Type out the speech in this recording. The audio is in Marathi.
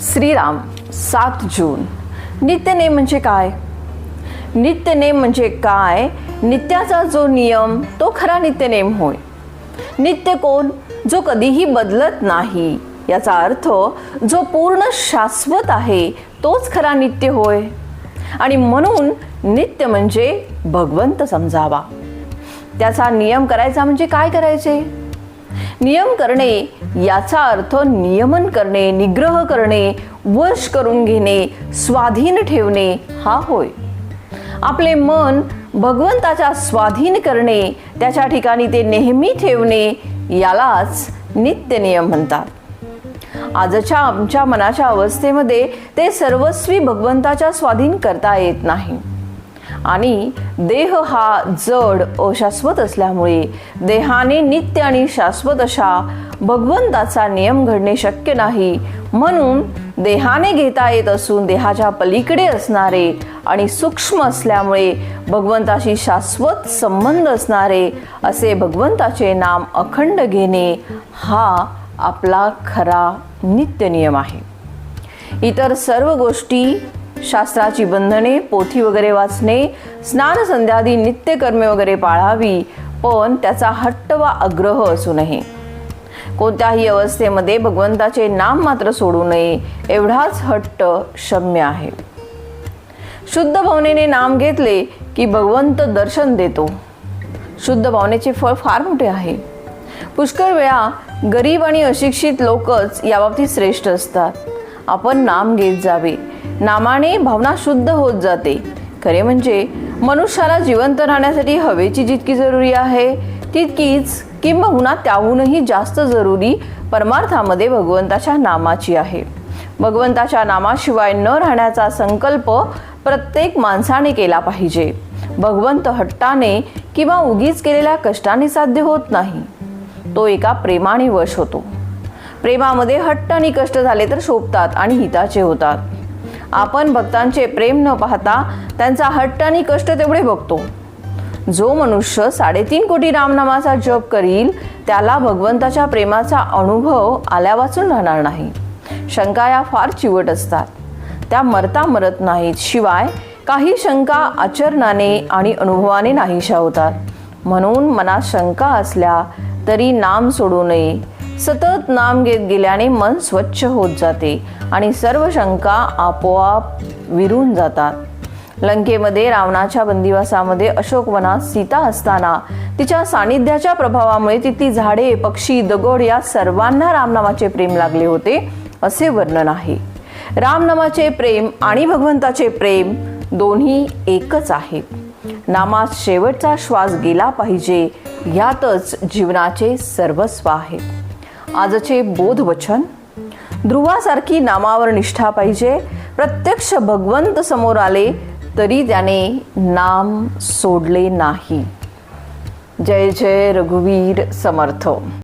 श्रीराम सात जून. नित्यनेम म्हणजे काय? नित्यनेम म्हणजे काय? नित्याचा जो नियम तो खरा नित्यनेम होय. नित्य कोण? जो कधीही बदलत नाही. याचा अर्थ जो पूर्ण शाश्वत आहे तोच खरा नित्य होय. आणि म्हणून नित्य म्हणजे भगवंत समजावा. त्याचा नियम करायचा म्हणजे काय करायचे? नियम करणे याचा अर्थ नियमन करणे निग्रह करणे वश करून घेणे स्वाधीन ठेवणे हा होय. आपले मन भगवंताच्या स्वाधीन करणे त्याच्या ठिकाणी ते नेहमी ठेवणे यालाच नित्य नियम म्हणतात. आजच्या आमच्या मनाच्या अवस्थेमध्ये ते सर्वस्वी भगवंताच्या स्वाधीन करता येत नाही. आणि देह हा जड अशाश्वत असल्यामुळे देहाने नित्य आणि शाश्वत अशा भगवंताचा नियम घडणे शक्य नाही. म्हणून देहाने घेता येत असून देहाच्या पलीकडे असणारे आणि सूक्ष्म असल्यामुळे भगवंताशी शाश्वत संबंध असणारे असे भगवंताचे नाम अखंड घेणे हा आपला खरा नित्य नियम आहे. इतर सर्व गोष्टी शास्त्राची बंधने पोथी वगैरे वाचणे स्नान संध्यादी नित्यकर्मे वगैरे पाळावी पण त्याचा हट्ट वा आग्रह असू नये कोणत्याही अवस्थेमध्ये भगवंताचे नाम मात्र सोडू नये एवढाच हट्ट शम्य आहे. शुद्ध भावनेने नाम घेतले की भगवंत दर्शन देतो. शुद्ध भावनेचे फळ फार मोठे आहे. पुष्कळ वेळा गरीब आणि अशिक्षित लोकच याबाबतीत श्रेष्ठ असतात. आपण नाम घेत जावे नामाने भावना शुद्ध होत जाते. खरे म्हणजे मनुष्याला जिवंत राहण्यासाठी हवेची जितकी जरुरी आहे तितकीच किंबहुना त्याहूनही जास्त जरुरी परमार्थामध्ये भगवंताच्या नामाची आहे. भगवंताच्या नामाशिवाय न राहण्याचा संकल्प प्रत्येक माणसाने केला पाहिजे. भगवंत हट्टाने किंवा उगीच केलेल्या कष्टाने साध्य होत नाही. तो एका प्रेमाने वश होतो. प्रेमामध्ये हट्ट आणि कष्ट झाले तर शोभतात आणि हिताचे होतात. आपण भक्तांचे प्रेम न पाहता त्यांचा हट्ट आणि कष्ट तेवढे बघतो. जो मनुष्य साडेतीन कोटी रामनामाचा जप करील त्याला भगवंताच्या प्रेमाचा अनुभव आल्या वाचून राहणार नाही. शंका या फार चिवट असतात. त्या मरता मरत नाहीत शिवाय काही शंका आचरणाने आणि अनुभवाने नाहीशा होतात. म्हणून मनात शंका असल्या तरी नाम सोडू नये सतत नाम घेत गेल्याने मन स्वच्छ होत जाते आणि सर्व शंका आपोआप विरून जातात. लंकेमध्ये रावणाच्या बंदिवासामध्ये अशोकवनात सीता असताना तिच्या सानिध्याच्या प्रभावामुळे तिथली झाडे पक्षी दगड या सर्वांना रामनामाचे प्रेम लागले होते असे वर्णन आहे. रामनामाचे प्रेम आणि भगवंताचे प्रेम दोन्ही एकच आहे. नामात शेवटचा श्वास गेला पाहिजे यातच जीवनाचे सर्वस्व आहे. आजचे बोधवचन. ध्रुवासारखी नामावर निष्ठा पाहिजे. प्रत्यक्ष भगवंत समोर आले तरी त्याने नाम सोडले नाही. जय जय रघुवीर समर्थ.